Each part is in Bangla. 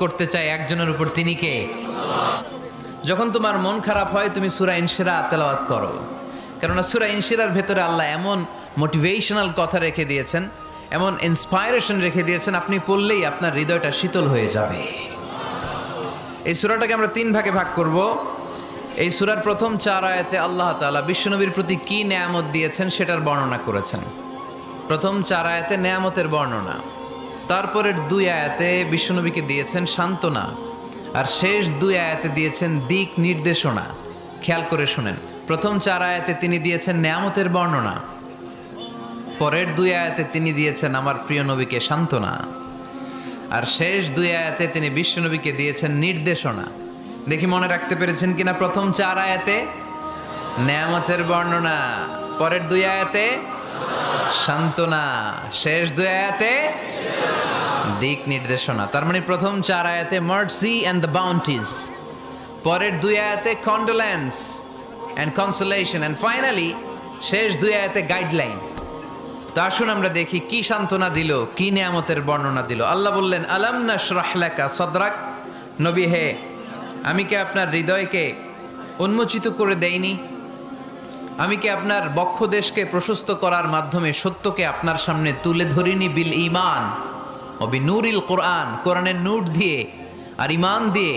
করতে চাই একজনের উপর তিনি কে? যখন তোমার মন খারাপ হয়, তুমি সুরা ইনশিরা তেলাওয়াত করো। কেননা সুরা ইনশিরার ভেতরে আল্লাহ এমন মোটিভেশনাল কথা রেখে দিয়েছেন, এমন ইন্সপায়ারেশন রেখে দিয়েছেন, আপনি পড়লেই আপনার হৃদয়টা শীতল হয়ে যাবে। এই সুরাটাকে আমরা তিন ভাগে ভাগ করব। এই সুরার প্রথম চার আয়াতে আল্লাহ তাআলা বিশ্বনবীর প্রতি কি নেয়ামত দিয়েছেন, সেটার বর্ণনা করেছেন। প্রথম চার আয়াতে নেয়ামতের বর্ণনা। তারপরের দুই আয়াতে বিশ্বনবীকে দিয়েছেন সান্ত্বনা, আর শেষ দুই আয়াতে দিয়েছেন দিক নির্দেশনা। খেয়াল করে শুনেন, প্রথম চার আয়াতে তিনি দিয়েছেন নেয়ামতের বর্ণনা, পরের দুই আয়াতে তিনি দিয়েছেন আমার প্রিয় নবীকে সান্ত্বনা, আর শেষ দুই আয়াতে তিনি বিশ্বনবীকে দিয়েছেন নির্দেশনা। দেখি মনে রাখতে পেরেছেন কিনা প্রথম চার আয়াতে? নেয়ামতের বর্ণনা, পরের দুই আয়াতে সান্ত্বনা, শেষ দুই আয়াতে দিক নির্দেশনা। তার মানে প্রথম চার আয়াতে মার্সি অ্যান্ড দ্য বাউন্টিজ পরের দুই আয়াতে condolence and consolation and finally শেষ দুই আয়াতে গাইডলাইন তো আসুন আমরা দেখি কি সান্ত্বনা দিল, কি নিয়ামতের বর্ণনা দিল। আল্লাহ বললেন, আলাম না সদরাক নবী, হে, আমি কি আপনার হৃদয়কে উন্মোচিত করে দেইনি? আমি কি আপনার বক্ষদেশকে প্রশস্ত করার মাধ্যমে সত্যকে আপনার সামনে তুলে ধরিনি? বিল ইমান অবি নুরিল কোরআন, কোরআনের নূর দিয়ে আর ইমান দিয়ে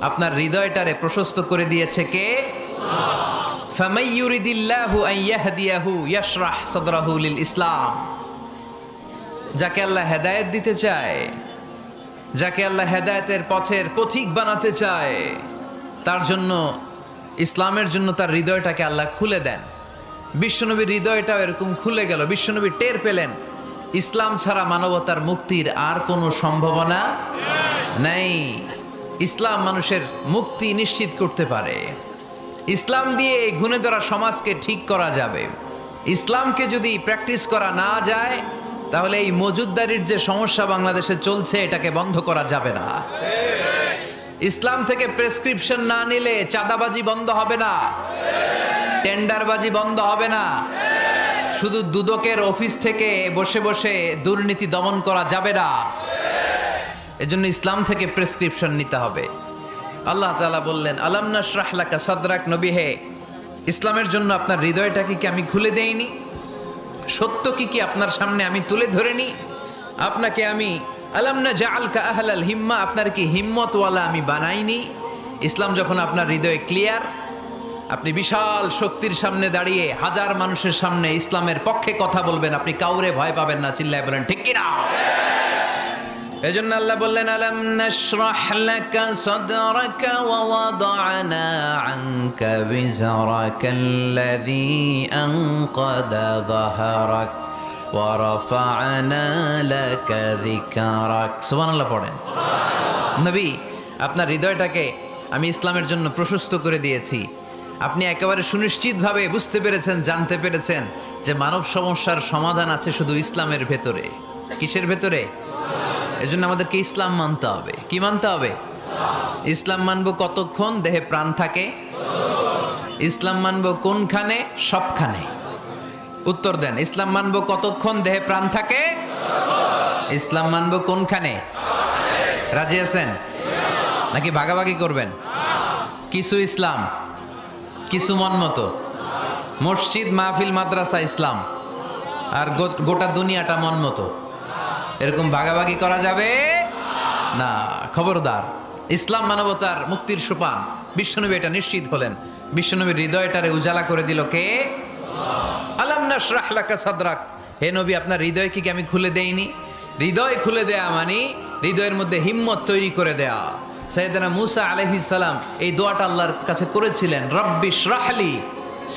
আপনার হৃদয়টারে প্রশস্ত করে দিয়েছে কে? ইসলাম। যাকে আল্লাহ হেদায়েত দিতে চায়, যাকে আল্লাহ হেদায়েতের পথের পথিক বানাতে চায়, তার জন্য, ইসলামের জন্য তার হৃদয়টাকে আল্লাহ খুলে দেন। বিশ্বনবীর হৃদয়টাও এরকম খুলে গেল, বিশ্বনবী টের পেলেন। ইসলাম ছাড়া মানবতার মুক্তির আর কোনো সম্ভাবনা নেই। ইসলাম মানুষের মুক্তি নিশ্চিত করতে পারে। ইসলাম দিয়ে এই ঘুণে ধরা সমাজকে ঠিক করা যাবে। ইসলামকে যদি প্র্যাকটিস করা না যায়, তাহলে এই মজুদদারির যে সমস্যা বাংলাদেশে চলছে, এটাকে বন্ধ করা যাবে না। ইসলাম থেকে প্রেসক্রিপশন না নিলে চাঁদাবাজি বন্ধ হবে না। টেন্ডারবাজি বন্ধ হবে না। শুধু দুদকের অফিস থেকে বসে বসে দুর্নীতি দমন করা যাবে না। এজন্য ইসলাম থেকে প্রেসক্রিপশন নিতে হবে। আল্লাহ তাআলা বললেন, আলাম নাশরাহ লাকা সাদরাক নবী হে ইসলামের জন্য আপনার হৃদয়টাকে কি আমি খুলে দেইনি? সত্য কি কি আপনার সামনে আমি তুলে ধরেনি? আপনাকে আমি আলাম না জাআলকা আহলাল হিম্মা? আপনার কি হিম্মতওয়ালা আমি বানাইনি? ইসলাম যখন আপনার হৃদয়ে ক্লিয়ার আপনি বিশাল শক্তির সামনে দাঁড়িয়ে হাজার মানুষের সামনে ইসলামের পক্ষে কথা বলবেন, আপনি কাউরে ভয় পাবেন না, চিল্লায় বলেন, ঠিক কিনা? এজন্য আল্লাহ বললেন, আলাম নাশরাহ সাদরাকা ওয়া ওয়াদানা আনকা আল্লাযী আনকাদা ওয়া রাফা'না লাকা যিকরাক। সুবহানাল্লাহ পড়েন। নবী, আপনার হৃদয়টাকে আমি ইসলামের জন্য প্রশস্ত করে দিয়েছি। আপনি একেবারে সুনিশ্চিতভাবে বুঝতে পেরেছেন, জানতে পেরেছেন যে মানব সমস্যার সমাধান আছে শুধু ইসলামের ভেতরে। কিসের ভেতরে? এজন্য আমাদেরকে ইসলাম মানতে হবে। কি মানতে হবে? ইসলাম মানব কতক্ষণ দেহে প্রাণ থাকে? ইসলাম মানব কোনখানে? সবখানে। উত্তর দেন, ইসলাম মানব কতক্ষণ দেহে প্রাণ থাকে? ইসলাম মানব কোনখানে? রাজি আছেন? নাকি ভাগাভাগি করবেন? কিছু ইসলাম। কিছু মন মতো। মসজিদ, মাহফিল, মাদ্রাসা, ইসলাম। আর গোটা দুনিয়াটা মন মতো। এরকম ভাগাভাগি করা যাবে? না, খবরদার। ইসলাম মানবতার মুক্তির সোপান। বিশ্বনবী এটা নিশ্চিত হলেন। বিশ্বনবীর হৃদয়টারে উজালা করে দিল কে? সাদরাক। হে নবী, আপনার হৃদয় কি আমি খুলে দেইনি? হৃদয় খুলে দেয়া মানে হৃদয়ের মধ্যে হিম্মত তৈরি করে দেয়া। সৈয়দনা মুসা আলাইহিস সালাম এই দোয়াটা আল্লাহর কাছে করেছিলেন, রব্বি শ্রাহলি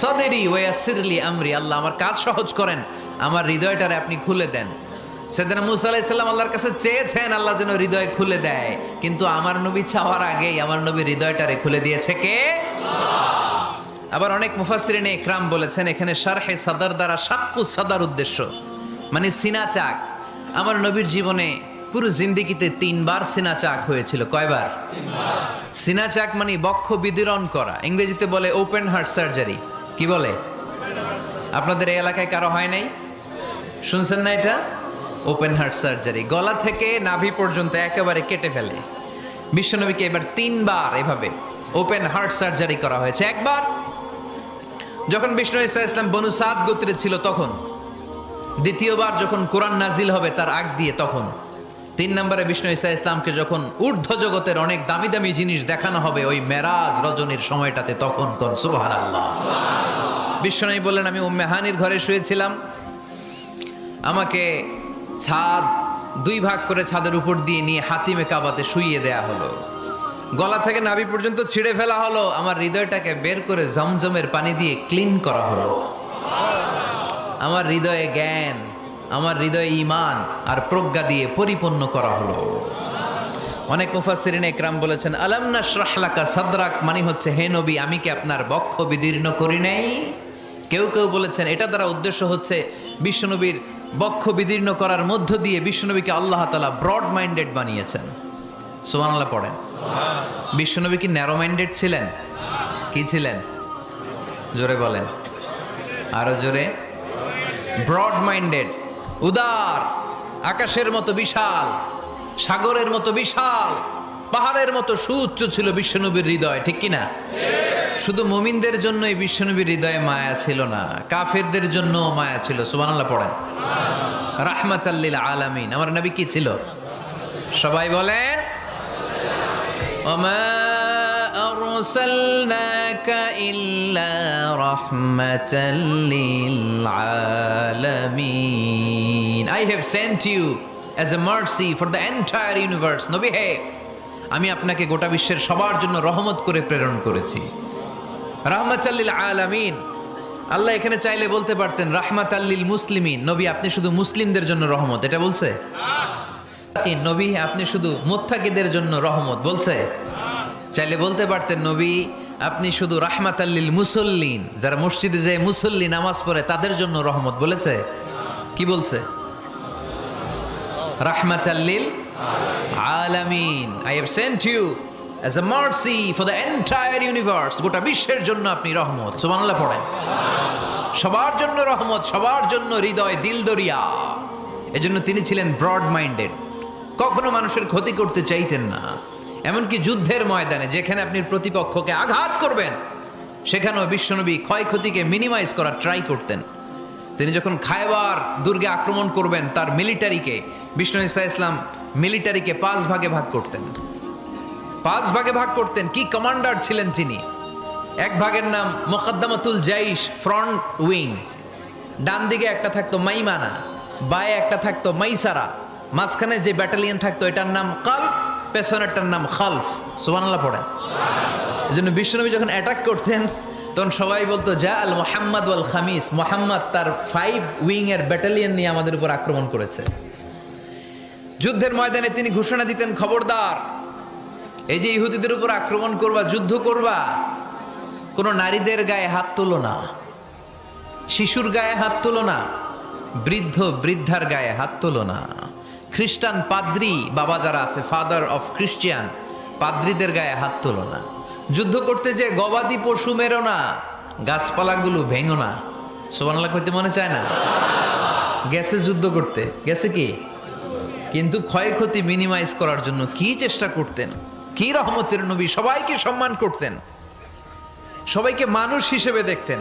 সদেরি ওয়াসিরলি আমরি। আল্লাহ আমার কাজ সহজ করেন, আমার হৃদয়টারে আপনি খুলে দেন। সেদিন মুসা আলাইসাল্লাম আল্লাহর কাছে চেয়েছেন আল্লাহ যেন হৃদয় খুলে দেয়, কিন্তু আমার নবী চাওয়ার আগেই আমার নবী হৃদয়টারে খুলে দিয়েছে কে? আবার অনেক মুফাসরিন ইকরাম বলেছেন, এখানে শারহে সাদার দ্বারা সাক্কু সাদার উদ্দেশ্য। মানে সিনা চাক। আমার নবীর জীবনে পুরো জিন্দিগিতে তিনবার সিনা চাক হয়েছিল। কয়বার? সিনা চাক মানে বক্ষ বিদীরণ করা। ইংরেজিতে বলে ওপেন হার্ট সার্জারি কি বলে? আপনাদের এই এলাকায় কারও হয় নাই? শুনছেন না এটা? ওপেন হার্ট সার্জারি গলা থেকে নাভি পর্যন্ত একেবারে কেটে ফেলে। বিশ্বনবীকে এবার তিনবার এভাবে ওপেন হার্ট সার্জারি করা হয়েছে। একবার যখন বিষ্ণু ইসা ইসলাম বনু সাদ গোত্রে ছিল, তখন। দ্বিতীয়বার যখন কোরআন নাজিল হবে তার আগ দিয়ে, তখন। তিন নম্বরে বিষ্ণু ইসা ইসলামকে যখন ঊর্ধ্ব জগতের অনেক দামি দামি জিনিস দেখানো হবে, ওই মেরাজ রজনীর সময়টাতে তখন কোন? সুবহান আল্লাহ বিশ্বনবী বললেন, আমি উম্মে হানির ঘরে শুয়েছিলাম। আমাকে ছাদ দুই ভাগ করে ছাদের উপর দিয়ে নিয়ে হাতিমে কাবাতে শুইয়ে দেয়া হলো। গলা থেকে নাভি পর্যন্ত ছিঁড়ে ফেলা হলো। আমার হৃদয়টাকে বের করে জমজমের পানি দিয়ে ক্লিন করা হলো। আমার হৃদয়ে জ্ঞান আমার হৃদয়ে ইমান আর প্রজ্ঞা দিয়ে পরিপূর্ণ করা হলো। অনেক মুফাসসিরিন একরাম বলেছেন, আলাম নাশরাহ লাকা সাদরাক? মানে হচ্ছে, হে নবী, আমি কি আপনার বক্ষ বিদীর্ণ করি নাই? কেউ কেউ বলেছেন, এটা দ্বারা উদ্দেশ্য হচ্ছে, বিশ্বনবীর বক্ষ বিদীর্ণ করার মধ্য দিয়ে বিশ্বনবীকে আল্লাহ তাআলা ব্রড মাইন্ডেড বানিয়েছেন। সুবহানাল্লাহ পড়েন। বিশ্বনবী কি ন্যারো মাইন্ডেড ছিলেন? কি ছিলেন? জোরে বলেন। আরও জোরে। ব্রড মাইন্ডেড উদার, আকাশের মতো বিশাল, সাগরের মতো বিশাল, পাহাড়ের মতো সুউচ্চ ছিল বিশ্বনবীর হৃদয়, ঠিক কিনা? শুধু মমিনদের জন্য এই বিশ্বনবীর হৃদয়ে মায়া ছিল না, কাফেরদের জন্য মায়া ছিল সুবানাল্লাহ পড়েন। রাহমাচাল্লিল আলামিন, আমার নাবি কি ছিল? সবাই বলেন আমার أرسلناك إلا رحمة للعالمين I have sent you as a mercy for the entire universe নবী হে আমি আপনাকে গোটা বিশ্বের সবার জন্য রহমত করে প্রেরণ করেছি রাহমাতাল্লিল আলামিন আল্লাহ এখানে চাইলে বলতে পারতেন রাহমাত আল্লিল মুসলিমিন নবী আপনি শুধু মুসলিমদের জন্য রহমত এটা বলছে এই নবী আপনি শুধু মোত্তাকিদের জন্য রহমত বলছে চাইলে বলতে পারতেন, নবী, আপনি শুধু রাহমাত আল্লিল মুসল্লিন। যারা মসজিদে যায় মুসল্লি নামাজ পড়ে, তাদের জন্য রহমত বলেছে? কি বলছে? রাহমাত আল্লিল আলামিন। I have sent you as a mercy for the entire universe গোটা বিশ্বের জন্য আপনি রহমত। সুবহানাল্লাহ পড়েন। সবার জন্য রহমত, সবার জন্য হৃদয় দিল দরিয়া। এজন্য তিনি ছিলেন ব্রড মাইন্ডেড কখনো মানুষের ক্ষতি করতে চাইতেন না। এমনকি যুদ্ধের ময়দানে যেখানে আপনি প্রতিপক্ষকে আঘাত করবেন, সেখানেও বিশ্বনবী ক্ষয়ক্ষতিকে মিনিমাইজ করার ট্রাই করতেন। তিনি যখন খায়বার দুর্গে আক্রমণ করবেন, তার মিলিটারিকে বিষ্ণু ইসা ইসলাম মিলিটারিকে পাঁচ ভাগে ভাগ করতেন। পাঁচ ভাগে ভাগ করতেন, কি কমান্ডার ছিলেন তিনি? এক ভাগের নাম মোকদ্দমাতুল জাইশ ফ্রন্ট উইং ডান দিকে একটা থাকতো মাইমানা, বায়ে একটা থাকতো মাইসারা। মাঝখানে যে ব্যাটালিয়ন থাকতো, এটার নাম কাল পেছনেরটার নাম খালফ, সুবহানাল্লাহ পড়েন এই জন্য বিশ্বনবী যখন অ্যাটাক করতেন, তখন সবাই বলতো, যা আল মোহাম্মদ ওয়াল খামিস। মোহাম্মদ তার ফাইভ উইং এর ব্যাটালিয়ন নিয়ে আমাদের উপর আক্রমণ করেছে। যুদ্ধের ময়দানে তিনি ঘোষণা দিতেন, খবরদার, এই যে ইহুদিদের উপর আক্রমণ করবা, যুদ্ধ করবা, কোনো নারীদের গায়ে হাত তোলো না, শিশুর গায়ে হাত তোলো না, বৃদ্ধ বৃদ্ধার গায়ে হাত তোলো না। খ্রিস্টান পাদ্রি বাবা যারা আছে ফাদার অফ খ্রিস্টিয়ান পাদ্রিদের গায়ে হাত তোলো না। যুদ্ধ করতে যে গবাদি পশু মেরো না, গাছপালাগুলো ভেঙো না। সোবানাল্লাহ করতে মনে চায় না? গেছে যুদ্ধ করতে। গেছে কি? কিন্তু ক্ষয়ক্ষতি মিনিমাইজ করার জন্য কি চেষ্টা করতেন? কি রহমতের নবী? সবাইকে সম্মান করতেন। সবাইকে মানুষ হিসেবে দেখতেন।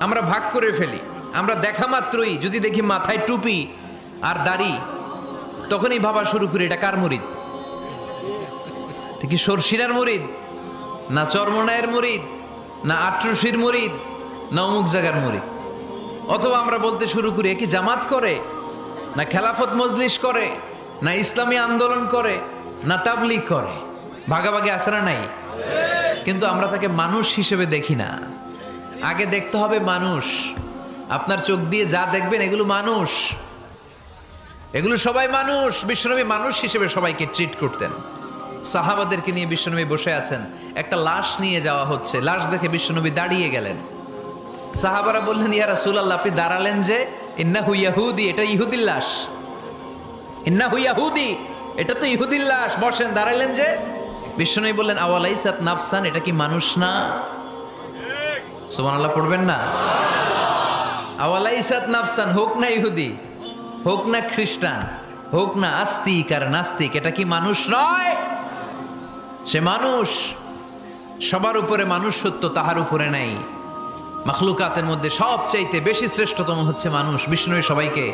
আমরা ভাগ করে ফেলি। আমরা দেখা মাত্রই যদি দেখি মাথায় টুপি আর দাড়ি তখনই ভাবা শুরু করি, এটা কার মুরিদ? কি সরসিনার মুরিদ? না চর্মনায়ের মুরিদ? না আট্রসির মুরিদ? না অমুক জায়গার মুরিদ? অথবা আমরা বলতে শুরু করি কি জামাত করে? না খেলাফত মজলিস করে? না ইসলামী আন্দোলন করে? না তাবলিগ করে? ভাগাভাগি আসরা নাই? কিন্তু আমরা তাকে মানুষ হিসেবে দেখি না। আগে দেখতে হবে মানুষ। আপনার চোখ দিয়ে যা দেখবেন এগুলো মানুষ। এগুলো সবাই মানুষ, বিশ্বনবী মানুষ হিসেবে সবাইকে ট্রিট করতেন। সাহাবাদেরকে নিয়ে বিশ্বনবী বসে আছেন। একটা লাশ নিয়ে যাওয়া হচ্ছে, লাশ দেখে বিশ্বনবী দাঁড়িয়ে গেলেন। সাহাবারা বললেন, ইয়া রাসূলুল্লাহ, আপনি দাঁড়ালেন যে, ইন্নাহু ইয়াহুদি, এটা ইহুদির লাশ। ইন্নাহু ইয়াহুদি, এটা তো ইহুদির লাশ। বসেন, দাঁড়ালেন যে। বিশ্বনবী বললেন, আওয়ালাইসাত নাফসান, এটা কি মানুষ না? সুবহানাল্লাহ, পড়বেন না। আওয়ালাইসাত নাফসান, হোক না ইহুদি। হোক না খ্রিস্টান, হোক না আস্তিক আর নাস্তিক, এটা কি মানুষ নয়? সে মানুষ, সবার উপরে মানুষ সত্য তাহার উপরে নাই। মাখলুকাতের মধ্যে সবচাইতে বেশি শ্রেষ্ঠতম হচ্ছে মানুষ। বিষ্ণুনবী সবাইকে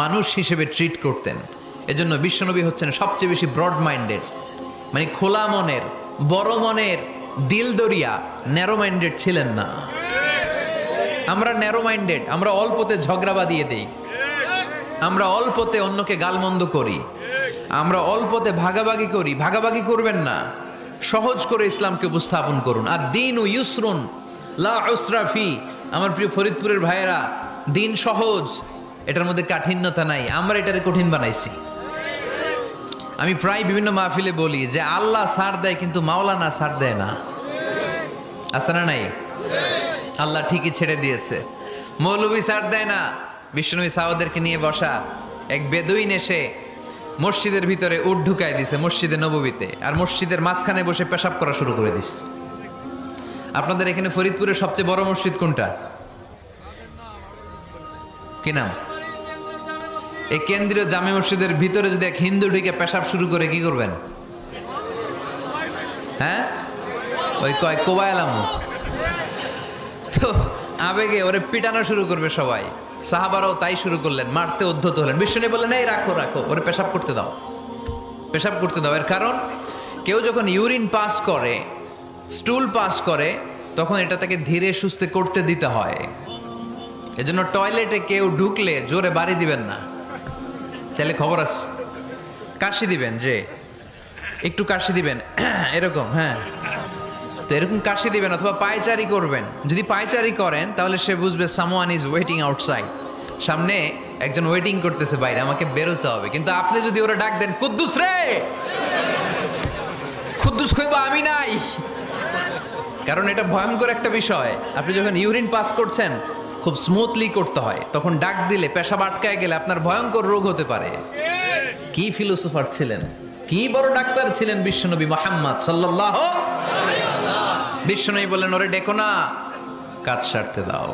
মানুষ হিসেবে ট্রিট করতেন। এজন্য বিশ্বনবী হচ্ছেন সবচেয়ে বেশি ব্রড মাইন্ডেড মানে খোলা মনের, বড় মনের, দিল দরিয়া ন্যারো মাইন্ডেড ছিলেন না। আমরা ন্যারো মাইন্ডেড আমরা অল্পতে ঝগড়া বাঁধিয়ে দেই আমরা অল্পতে অন্যকে গালমন্দ করি। আমরা অল্পতে ভাগাভাগি করি। ভাগাভাগি করবেন না। সহজ করে ইসলামকে উপস্থাপন করুন। আর দিন ও ইউসরুন, লা উসরাফি আমার প্রিয় ফরিদপুরের ভাইয়েরা, দিন সহজ। এটার মধ্যে কাঠিন্যতা নাই। আমরা এটারে কঠিন বানাইছি। আমি প্রায় বিভিন্ন মাহফিলে বলি যে, আল্লাহ সার দেয় কিন্তু মাওলানা সার দেয় না। আছে না নাই? আল্লাহ ঠিকই ছেড়ে দিয়েছে। মৌলবী সার দেয় না। বিষ্ণুবী সাহাবাদেরকে নিয়ে বসা এক বেদুইন এসে মসজিদের ভিতরে উট ঢুকায় দিছে, মসজিদে নববীতে। আর মসজিদের মাঝখানে বসে পেশাব করা শুরু করে দিস আপনাদের এখানে ফরিদপুরের সবচেয়ে বড় মসজিদ কোনটা? কি নাম? এই কেন্দ্রীয় জামে মসজিদের ভিতরে যদি এক হিন্দু ঢুকে পেশাব শুরু করে, কি করবেন? হ্যাঁ? ওই কয় কোবায়ালামু তো আবেগে ওরে পিটানো শুরু করবে সবাই। সাহাবারাও তাই শুরু করলেন, মারতে উদ্ধত হলেন। বিষ্ণু বললেন, এই রাখো রাখো, ওরে পেশাব করতে দাও। পেশাব করতে দাও। এর কারণ, কেউ যখন ইউরিন পাস করে, স্টুল পাস করে, তখন এটা তাকে ধীরে সুস্থে করতে দিতে হয়। এজন্য টয়লেটে কেউ ঢুকলে জোরে বাড়ি দিবেন না। তাহলে খবর আছে। কাশি দিবেন, যে, একটু কাশি দিবেন। এরকম হ্যাঁ। তো এরকম কাশি দিবেন অথবা পায়চারি করবেন। যদি পায়চারি করেন, তাহলে সে বুঝবে সামওয়ান ইজ ওয়েটিং আউটসাইড সামনে একজন ওয়েটিং করতেছে বাইরে আমাকে বেরোতে হবে। কিন্তু আপনি যদি ওরা ডাক দেন, কুদ্দুস রে! কুদ্দুস কইবা আমি নাই। কারণ এটা ভয়ঙ্কর একটা বিষয়। আপনি যখন ইউরিন পাস করছেন, খুব স্মুথলি করতে হয়। তখন ডাক দিলে পেশাব আটকায় গেলে আপনার ভয়ঙ্কর রোগ হতে পারে। কি ফিলোসোফার ছিলেন? কি বড় ডাক্তার ছিলেন বিশ্বনবী মোহাম্মদ সাল্লাল্লাহু বিষ্ণুই বললেন, ওরে ডেকো না, কাজ সারতে দাও।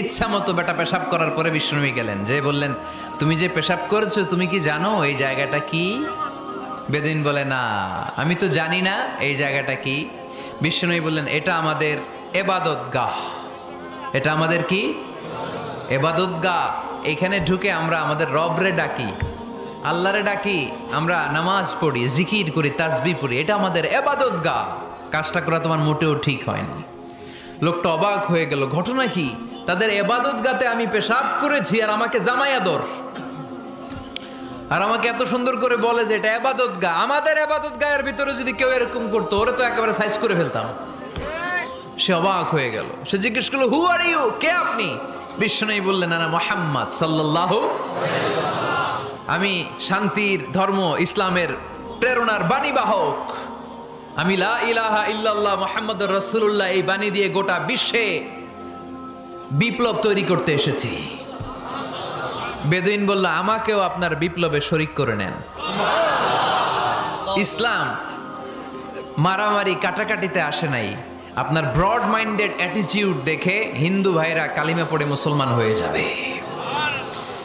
ইচ্ছা মতো বেটা পেশাব করার পরে বিষ্ণুই গেলেন। যে বললেন, তুমি যে পেশাব করেছ, তুমি কি জানো এই জায়গাটা কি? বেদিন বলে, না, আমি তো জানি না এই জায়গাটা কি। বিষ্ণুই বললেন, এটা আমাদের এবাদত গাহ এটা আমাদের কি? এবাদত গা এখানে ঢুকে আমরা আমাদের রবরে ডাকি, আল্লাহরে ডাকি, আমরা নামাজ পড়ি, জিকির করি তাসবি পড়ি, এটা আমাদের এবাদত গা কাজটা করা তোমার মোটেও ঠিক হয়নি। লোকটা অবাক হয়ে গেল, ঘটনা কি? তাদের এবাদত গাতে আমি পেশাব করেছি আর আমাকে জামাই আদর আর আমাকে এত সুন্দর করে বলে যে, এটা এবাদত গা। আমাদের এবাদত গায়ের ভিতরে যদি কেউ এরকম করতো, ওরে তো একেবারে সাইজ করে ফেলতাম। সে অবাক হয়ে গেল। সে জিজ্ঞেস করল হু আর ইউ কে আপনি? বিষ্ণু বললেন না মোহাম্মদ সাল্লাহ আমি শান্তির ধর্ম, ইসলামের প্রেরণার বাণী বাহক। আমি লা ইলাহা ইল্লাল্লাহ মোহাম্মদ রসুল্লাহ এই বাণী দিয়ে গোটা বিশ্বে বিপ্লব তৈরি করতে এসেছি। বেদুইন বলল, আমাকেও আপনার বিপ্লবে শরিক করে নেন। ইসলাম মারামারি কাটাকাটিতে আসে নাই। আপনার ব্রড মাইন্ডেড অ্যাটিটিউড দেখে হিন্দু ভাইরা কালিমা পড়ে মুসলমান হয়ে যাবে।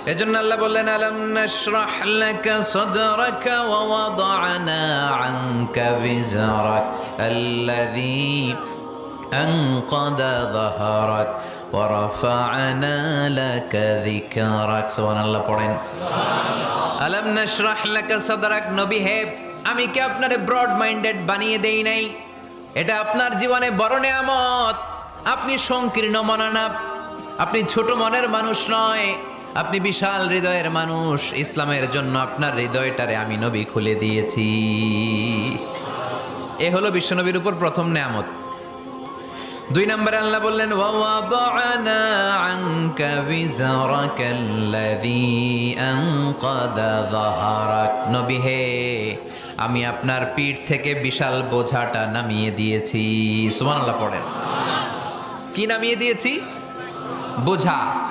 এজন্য আল্লাহ বললেন, আলাম নাশরাহ লাকা সাদরাকা ওয়া ওয়াদানা আনকা বিজরাক আল্লাযী আনকাদা যাহরাক ওয়া রাফা'না লাকা যিকরাক। সুবহানাল্লাহ, পড়েন। আলাম নাশরাহ লাকা সাদরাক, নবী হে, আমি কি আপনারে ব্রড মাইন্ডেড বানিয়ে দেই নাই? এটা আপনার জীবনে বড় নেয়ামত। আপনি সংকীর্ণ মনা না আপনি ছোট মনের মানুষ নয়। আপনি বিশাল হৃদয়ের মানুষ, ইসলামের জন্য আপনার হৃদয়টারে আমি নবী খুলে দিয়েছি। এ হলো বিশ্বনবীর উপর প্রথম নেয়ামত। দুই নম্বরে আল্লাহ বললেন নবী হে, আমি আপনার পিঠ থেকে বিশাল বোঝাটা নামিয়ে দিয়েছি। সুবহানাল্লাহ পড়েন। কি নামিয়ে দিয়েছি? বোঝা।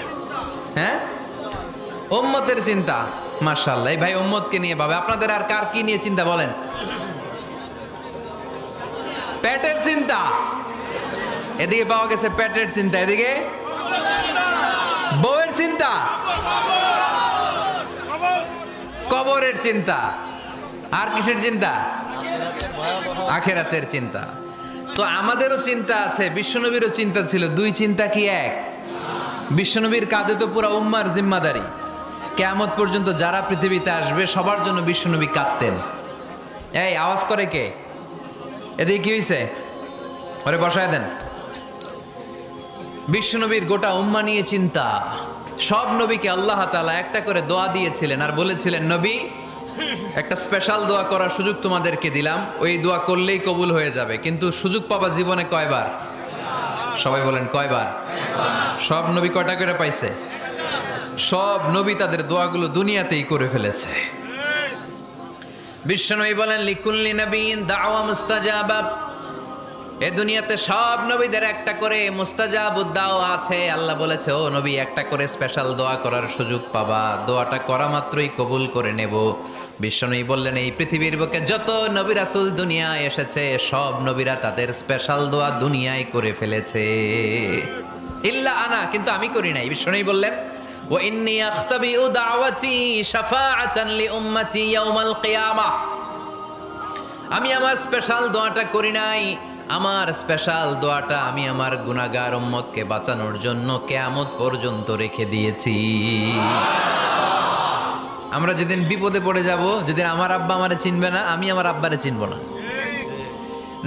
হ্যাঁ? ওম্মতের চিন্তা। মার্শাল্লাহ এই ভাই ওম্মতকে নিয়ে ভাবে। আপনাদের আর কার কি নিয়ে চিন্তা বলেন? পেটের চিন্তা। এদিকে পাওয়া গেছে পেটের চিন্তা। এদিকে? বউয়ের চিন্তা। কবরের চিন্তা। আর কিসের চিন্তা? আখেরাতের চিন্তা। তো আমাদেরও চিন্তা আছে, বিশ্বনবীরও চিন্তা ছিল। দুই চিন্তা কি এক? বিশ্বনবীর কাঁধে তো পুরো উম্মার জিম্মাদারি। কেয়ামত পর্যন্ত যারা পৃথিবীতে আসবে, সবার জন্য বিশ্বনবী কাঁদতেন। এই, আওয়াজ করে কে? এদিকে কি হয়েছে ওরে বসায় দেন। বিশ্বনবীর গোটা উম্মা নিয়ে চিন্তা। সব নবীকে আল্লাহ তাআলা একটা করে দোয়া দিয়েছিলেন আর বলেছিলেন, নবী, একটা স্পেশাল দোয়া করার সুযোগ তোমাদেরকে দিলাম। ওই দোয়া করলেই কবুল হয়ে যাবে। কিন্তু সুযোগ পাবা জীবনে কয়বার? সবাই বলেন কয়বার? সব নবী কয়টা করে পাইছে? সব নবী তাদের দোয়াগুলো দুনিয়াতেই করে ফেলেছে। বিশ্বনবী বলেন, লিকুল্লি নবীন দাওয়া মুস্তাজাবা। এ দুনিয়াতে সব নবীদের একটা করে মুস্তাজাব উদ্দাও আছে। আল্লাহ বলেছে, ও নবী, একটা করে স্পেশাল দোয়া করার সুযোগ পাবা। দোয়াটা করা মাত্রই কবুল করে নেব। বিশ্বনবী বললেন, এই পৃথিবীর বুকে যত নবী রাসূল দুনিয়ায় এসেছে, সব নবীরা তাদের স্পেশাল দোয়া দুনিয়ায় করে ফেলেছে। ইল্লা আনা, কিন্তু আমি করি নাই। বিশ্বনবী বললেন ও ইন্নী আখতাবিউ দাওয়াতি শাফাআতান লি উম্মতি ইয়াউমাল কিয়ামাহ আমি আমার স্পেশাল দোয়াটা করি নাই। আমার স্পেশাল দোয়াটা আমি আমার গুনাহগার উম্মতকে বাঁচানোর জন্য কেয়ামত পর্যন্ত রেখে দিয়েছি। আমরা যেদিন বিপদে পড়ে যাব, যেদিন আমার আব্বা আমারে চিনবে না, আমি আমার আব্বারে চিনব না।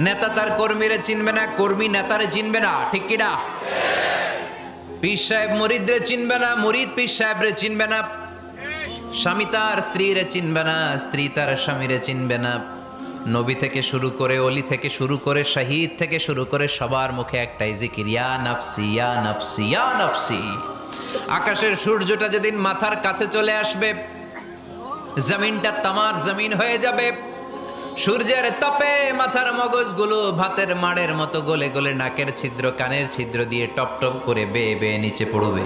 নেতা তার কর্মীরে চিনবে না, কর্মী নেতারে চিনবে না, ঠিক কিনা পীর সাহেব মরিদরে চিনবে না, মরিদ পীর সাহেবরে চিনবে না। স্বামী তার স্ত্রীরে চিনবে না, স্ত্রী তার স্বামীরে চিনবে না। নবী থেকে শুরু করে, অলি থেকে শুরু করে, শহীদ থেকে শুরু করে সবার মুখে একটাই জিকির, ইয়া নাফসি ইয়া নাফসি ইয়া নাফসি। আকাশের সূর্যটা যেদিন মাথার কাছে চলে আসবে জমিনটা তামার জমিন হয়ে যাবে। সূর্যের তপে মাথার মগজগুলো ভাতের মাড়ের মতো গলে গলে নাকের ছিদ্র কানের ছিদ্র দিয়ে টপ টপ করে বেয়ে বেয়ে নিচে পড়বে।